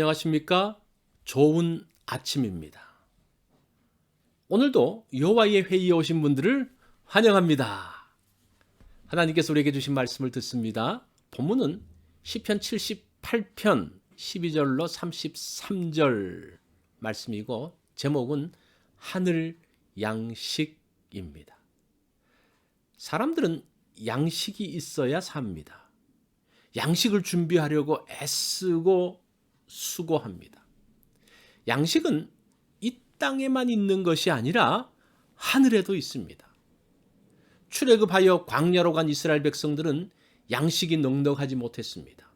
안녕하십니까? 좋은 아침입니다. 오늘도 여호와의 회의에 오신 분들을 환영합니다. 하나님께서 우리에게 주신 말씀을 듣습니다. 본문은 시편 78편 12절로 33절 말씀이고 제목은 하늘 양식입니다. 사람들은 양식이 있어야 삽니다. 양식을 준비하려고 애쓰고 수고합니다. 양식은 이 땅에만 있는 것이 아니라 하늘에도 있습니다. 출애굽하여 광야로 간 이스라엘 백성들은 양식이 넉넉하지 못했습니다.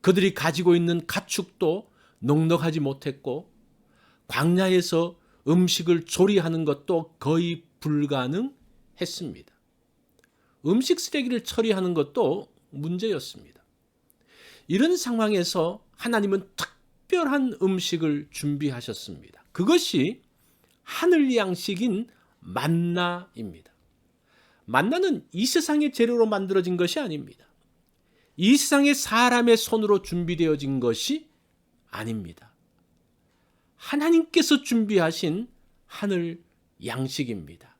그들이 가지고 있는 가축도 넉넉하지 못했고 광야에서 음식을 조리하는 것도 거의 불가능했습니다. 음식 쓰레기를 처리하는 것도 문제였습니다. 이런 상황에서 하나님은 특별한 음식을 준비하셨습니다. 그것이 하늘 양식인 만나입니다. 만나는 이 세상의 재료로 만들어진 것이 아닙니다. 이 세상의 사람의 손으로 준비되어진 것이 아닙니다. 하나님께서 준비하신 하늘 양식입니다.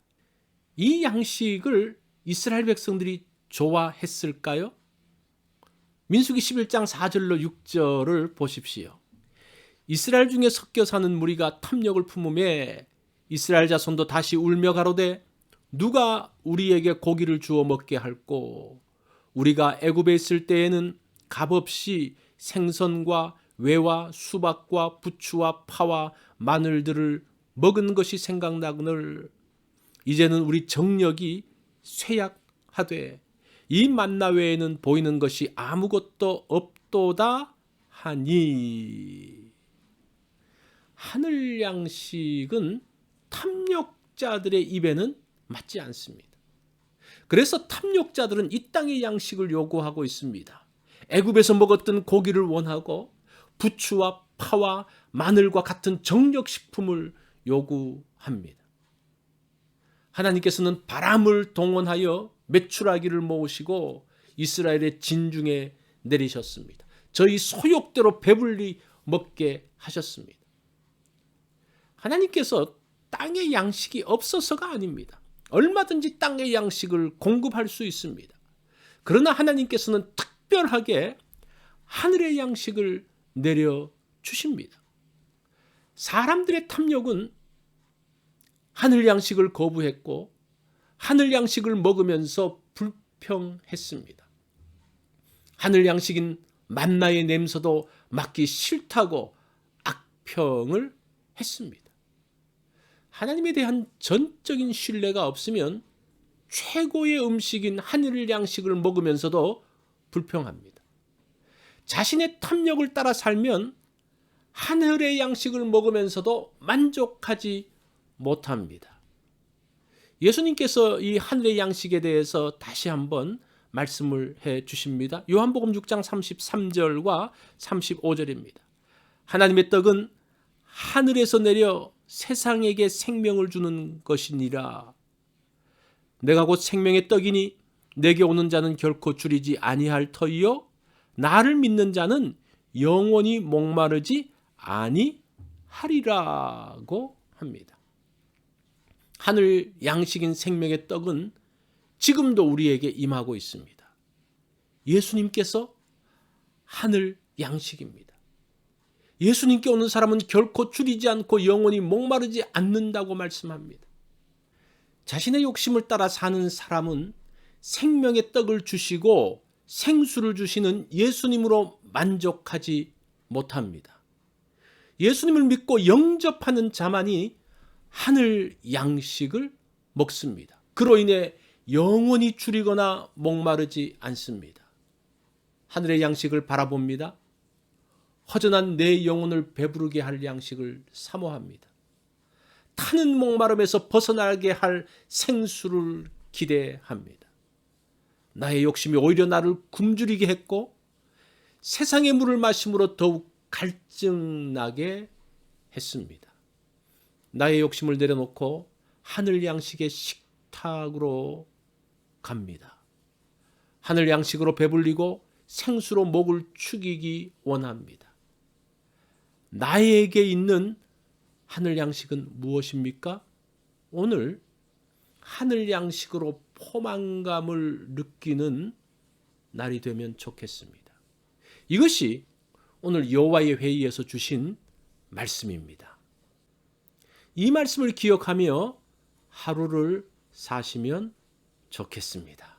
이 양식을 이스라엘 백성들이 좋아했을까요? 민수기 11장 4절로 6절을 보십시오. 이스라엘 중에 섞여 사는 무리가 탐욕을 품음에 이스라엘 자손도 다시 울며 가로되 누가 우리에게 고기를 주어 먹게 할꼬 우리가 애굽에 있을 때에는 값없이 생선과 외와 수박과 부추와 파와 마늘들을 먹은 것이 생각나거늘 이제는 우리 정력이 쇠약하되 이 만나 외에는 보이는 것이 아무것도 없도다 하니 하늘 양식은 탐욕자들의 입에는 맞지 않습니다. 그래서 탐욕자들은 이 땅의 양식을 요구하고 있습니다. 애굽에서 먹었던 고기를 원하고 부추와 파와 마늘과 같은 정력 식품을 요구합니다. 하나님께서는 바람을 동원하여 메추라기를 모으시고 이스라엘의 진중에 내리셨습니다. 저희 소욕대로 배불리 먹게 하셨습니다. 하나님께서 땅의 양식이 없어서가 아닙니다. 얼마든지 땅의 양식을 공급할 수 있습니다. 그러나 하나님께서는 특별하게 하늘의 양식을 내려 주십니다. 사람들의 탐욕은 하늘 양식을 거부했고 하늘 양식을 먹으면서 불평했습니다. 하늘 양식인 만나의 냄새도 맡기 싫다고 악평을 했습니다. 하나님에 대한 전적인 신뢰가 없으면 최고의 음식인 하늘 양식을 먹으면서도 불평합니다. 자신의 탐욕을 따라 살면 하늘의 양식을 먹으면서도 만족하지 못합니다. 예수님께서 이 하늘의 양식에 대해서 다시 한번 말씀을 해 주십니다. 요한복음 6장 33절과 35절입니다. 하나님의 떡은 하늘에서 내려 세상에게 생명을 주는 것이니라. 내가 곧 생명의 떡이니 내게 오는 자는 결코 줄이지 아니할 터이요 나를 믿는 자는 영원히 목마르지 아니하리라고 합니다. 하늘 양식인 생명의 떡은 지금도 우리에게 임하고 있습니다. 예수님께서 하늘 양식입니다. 예수님께 오는 사람은 결코 줄이지 않고 영원히 목마르지 않는다고 말씀합니다. 자신의 욕심을 따라 사는 사람은 생명의 떡을 주시고 생수를 주시는 예수님으로 만족하지 못합니다. 예수님을 믿고 영접하는 자만이 하늘 양식을 먹습니다. 그로 인해 영원히 줄이거나 목마르지 않습니다. 하늘의 양식을 바라봅니다. 허전한 내 영혼을 배부르게 할 양식을 사모합니다. 타는 목마름에서 벗어나게 할 생수를 기대합니다. 나의 욕심이 오히려 나를 굶주리게 했고 세상의 물을 마심으로 더욱 갈증나게 했습니다. 나의 욕심을 내려놓고 하늘 양식의 식탁으로 갑니다. 하늘 양식으로 배불리고 생수로 목을 축이기 원합니다. 나에게 있는 하늘 양식은 무엇입니까? 오늘 하늘 양식으로 포만감을 느끼는 날이 되면 좋겠습니다. 이것이 오늘 여호와의 회의에서 주신 말씀입니다. 이 말씀을 기억하며 하루를 사시면 좋겠습니다.